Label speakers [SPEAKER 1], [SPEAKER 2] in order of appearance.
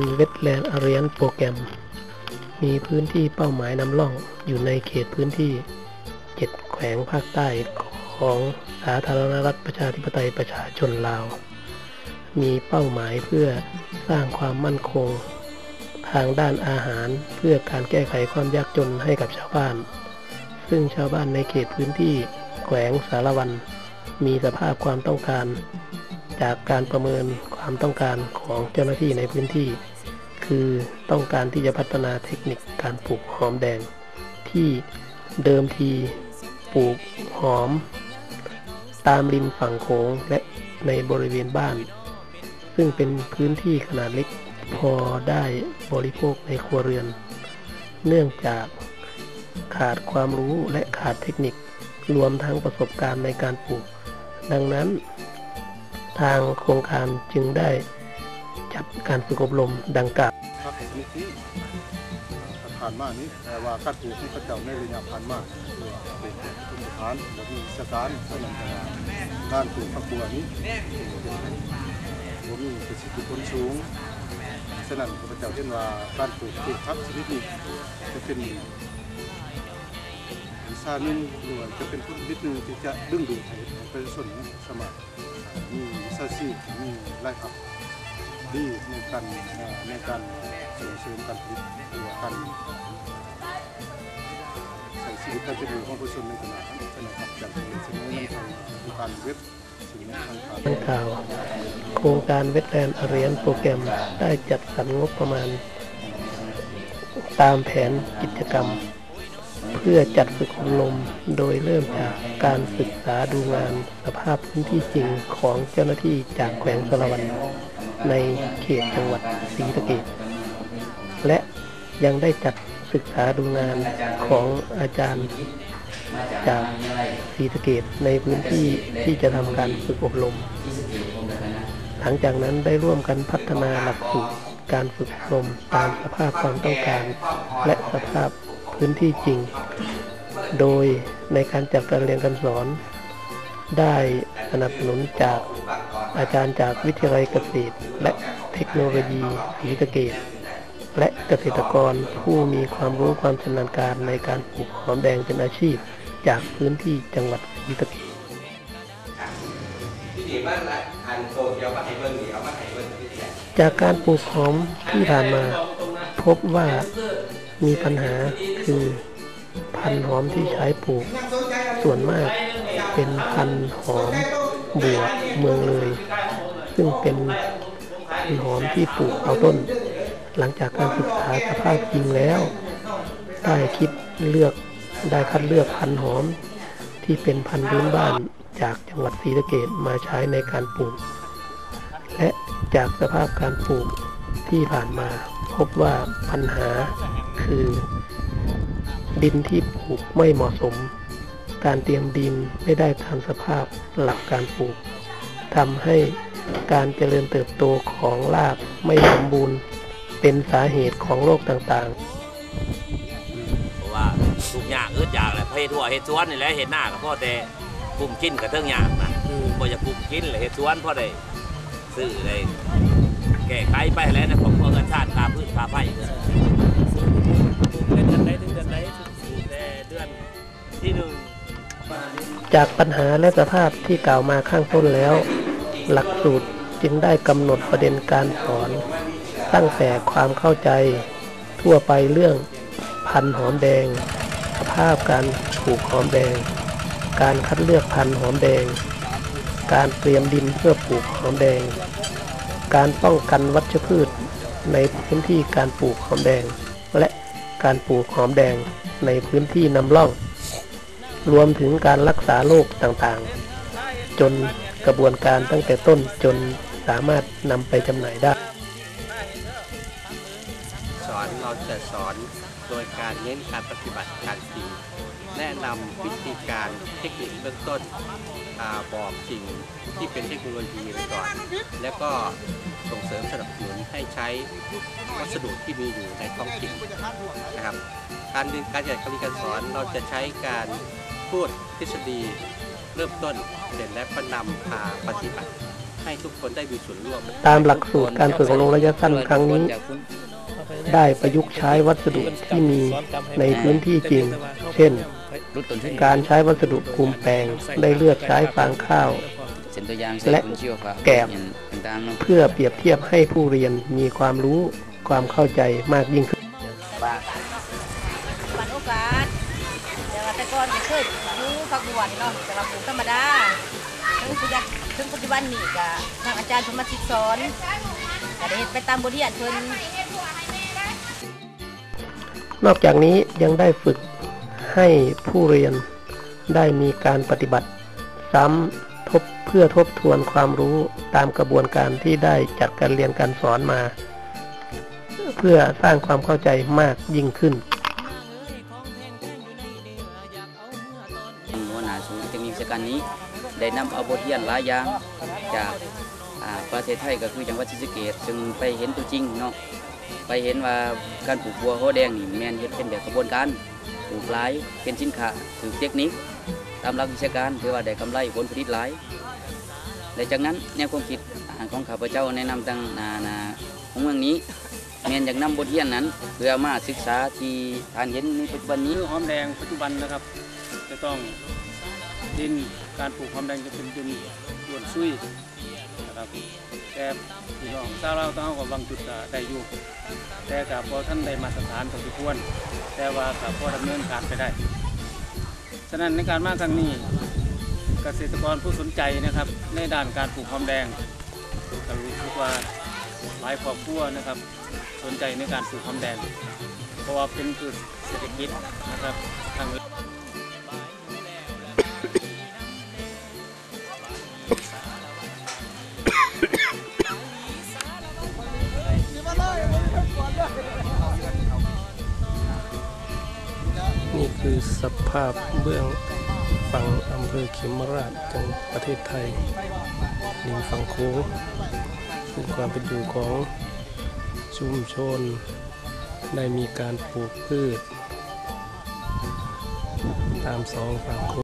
[SPEAKER 1] การเวทแลนด์อารียนโปรแกรม มีพื้นที่เป้าหมายนำร่องอยู่ในเขตพื้นที่ 7 แขวงภาคใต้ของสาธารณรัฐประชาธิปไตยประชาชนลาว มีเป้าหมายเพื่อสร้างความมั่นคง ทางด้านอาหารเพื่อการแก้ไขความยากจนให้กับชาวบ้าน ซึ่งชาวบ้านในเขตพื้นที่แขวงสารวัน มีสภาพความต้องการ จากการประเมิน ความต้องการของเจ้าหน้าที่ในพื้นที่ คือต้องการที่จะพัฒนาเทคนิคการปลูกหอมแดง ที่เดิมทีปลูกหอม ตามริมฝั่งโขงและในบริเวณบ้าน ซึ่งเป็นพื้นที่ขนาดเล็กพอได้บริโภคในครัวเรือน เนื่องจากขาดความรู้และขาดเทคนิครวมทั้งประสบการณ์ในการปลูก ดังนั้น ทางโครงการจึงได้จัดการฝึกอบรมดังกล่าว
[SPEAKER 2] ครับนี่ที่ผ่านมานี้แต่ว่าการปลูกที่เขาเจ้าในระยะผ่านมาคือเป็นพื้นฐานและมีวิชาการเท่านั้นแต่ว่าการปลูกผักบัวนี้ผมมีประสิทธิผลสูงฉะนั้นข้าเจ้าเห็นว่าการปลูกพืชผักชนิดนี้จะเป็น วิชาหนึ่งหรือว่าจะเป็นผลผลิตหนึ่งที่จะดึงดูดให้ประชาชนสามารมีวิชาชีพมีรายรับดีในการในการส่งเสริมการผลิตหรือว่าการใช้ชีวิตการเป็นอยู่ของประชาชนในขณะนั้นใช่ไหมครับจากที่เสนอนำทางโครงการเว็บสิ่งทางการ
[SPEAKER 1] ดังกล่าว โครงการเวทแลนด์อารียนโปรแกรมได้จัดสรรงบประมาณ ตามแผนกิจกรรม เพื่อจัดฝึกอบรม โดยเริ่มจากการศึกษาดูงานสภาพพื้นที่จริงของเจ้าหน้าที่จากแขวงสารวันในเขตจังหวัดศรีสะเกษและยังได้จัดศึกษาดูงานของอาจารย์จากศรีสะเกษในพื้นที่ที่จะทำการฝึกอบรม หลังจากนั้นได้ร่วมกันพัฒนาหลักสูตรการฝึกอบรมตามสภาพความต้องการ และสภาพ พื้นที่จริง โดยในการจัดการเรียนการสอน ได้สนับสนุนจากอาจารย์จากวิทยาลัยเกษตร และเทคโนโลยีศรีสะเกษและเกษตรกรผู้มีความรู้ความชำนาญการในการปลูกหอมแดงเป็นอาชีพ จากพื้นที่จังหวัดศรีสะเกษ
[SPEAKER 3] ที่ดีมากละอันโตเกียวมาให้เบิ้งนี่เอามาให้เบิ้งที่แหละ
[SPEAKER 1] จากการปลูกหอมที่ผ่านมา พบว่า มีปัญหาคือพันธุ์หอมที่ใช้ปลูก ส่วนมากเป็นพันธุ์หอมบัวเมืองเลย ซึ่งเป็นพันธุ์หอมที่ปลูกเอาต้น หลังจากการศึกษาสภาพจริงแล้ว ได้คิดเลือกได้คัดเลือกพันธุ์หอม ที่เป็นพันธุ์พื้นบ้านจากจังหวัดศรีสะเกษมาใช้ในการปลูก และจากสภาพการปลูกที่ผ่านมา พบว่าปัญหาคือ ดินที่ปลูกไม่เหมาะสม การเตรียมดินไม่ได้ตามสภาพหลักการปลูกทำให้การเจริญเติบโตของรากไม่สมบูรณ์เป็นสาเหตุของโรคต่างๆ
[SPEAKER 4] เพราะว่าทุกอย่างอึดอยากแหละเพศทั่วเฮ็ดสวนนี่แหละเฮ็ดหน้าก็พอแต่กลุ่มกินกับเทิงยากนะบ่อยากกลุ่มกินเลยเฮ็ดสวนพอได้ซื้อได้ แก้ไขไปแล้วนะของพวกเงินชาติค่าพืชค่าไฟเดือนเดือนใดถึงเดือนใดแต่เดือนที่หนึ่ง
[SPEAKER 1] จากปัญหาและสภาพที่กล่าวมาข้างต้นแล้ว หลักสูตรจึงได้กำหนดประเด็นการสอน ตั้งแต่ความเข้าใจ ทั่วไปเรื่องพันธ์หอมแดง สภาพการปลูกหอมแดง การคัดเลือกพันธ์หอมแดง การเตรียมดินเพื่อปลูกหอมแดง การป้องกันวัชพืชในพื้นที่การปลูกหอมแดง และการปลูกหอมแดงในพื้นที่นำร่อง รวมถึงการรักษาโรคต่างๆ จนกระบวนการตั้งแต่ต้นจนสามารถนำไปจำหน่ายได้
[SPEAKER 5] สอนเราจะสอน โดยการเน้นการปฏิบัติการจริง แนะนำวิธีการเทคนิคเบื้องต้นอาบอกสิ่งที่เป็นเทคโนโลยีไปก่อน แล้วก็ส่งเสริมสนับสนุนให้ใช้วัสดุที่มีอยู่ในท้องถิ่นนะครับ การเรียนการจัดการเรียนการสอนเราจะใช้การพูดทฤษฎีเริ่มต้นเสร็จแล้วก็นำพาปฏิบัติให้ทุกคนได้มีส่วนร่วม
[SPEAKER 1] ตามหลักสูตรการฝึกอบรมระยะสั้นครั้งนี้ ได้ประยุกต์ใช้วัสดุที่มีในพื้นที่จริง เช่น การใช้วัสดุคุมแปลงได้เลือกใช้ฟางข้าวและแกบ
[SPEAKER 6] เพื่
[SPEAKER 1] อเปรียบเทียบให้ผู้เรียนมีความรู้ความเข้าใจมากยิ่งขึ้น
[SPEAKER 7] ปันโอกาสแต่ว่าแต่ก่อนก็เคยอยู่ฝักบัวเนาะแต่ว่าปลูกธรรมดาถึงปัจจุบันถึงปัจจุบันนี่ก็ทางอาจารย์เพิ่นมาสิสอนก็ได้เฮ็ดไปตามบทเรียนเพิ่น
[SPEAKER 1] นอกจากนี้ยังได้ฝึกให้ผู้เรียนได้มีการปฏิบัติ ซ้ำทบเพื่อทบทวนความรู้ตามกระบวนการที่ได้จัดการเรียนการสอนมา เพื่อสร้างความเข้าใจมากยิ่งขึ้น
[SPEAKER 6] หัวหน้าศูนย์เทคนิควิชาการนี้ ได้นำเอาบทเรียนหลายอย่างจากประเทศไทยก็คือจังหวัดศรีสะเกษซึ่งไปเห็นตัวจริงเนาะ ไปเห็นว่าการปลูกบัวโฮแดงนี่แมนเฮ็ดเป็นแบบกระบวนการปลูกหลายเป็นสินค้าถือเทคนิคตามหลักวิชาการถือว่าได้กำไรผลผลิตหลายและจากนั้นแนวความคิดของข้าพเจ้าแนะนำตั้งนานาของเมืองนี้แมนอยากนำบทเรียนนั้น เพื่อมาศึกษาที่ทานเห็นในปัจจุบันนี้
[SPEAKER 8] หอมแดงปัจจุบันนะครับ จะต้องดินการปลูกหอมแดงจะเป็นดินล้วนซุยนะครับ แต่พี่น้องชาวเราต้องเอากับบางจุดก็ได้อยู่แต่กับพอท่านได้มาตรฐานพอสมควรแต่ว่ากับพอดำเนินการไปได้ ฉะนั้นในการมาครั้งนี้เกษตรกรผู้สนใจนะครับ ในด้านการปลูกหอมแดงก็รู้สึกว่าหลายครอบครัวนะครับ สนใจในการปลูกหอมแดง เพราะว่าเป็นพืชเศรษฐกิจนะครับทาง
[SPEAKER 1] สภาพเบื้องฝั่งอำเภอเขมราชจังประเทศไทยริมฝั่งโค้งคือความเป็นอยู่ของชุมชน ได้มีการปลูกพืช ตามสองฝั่งโค้ง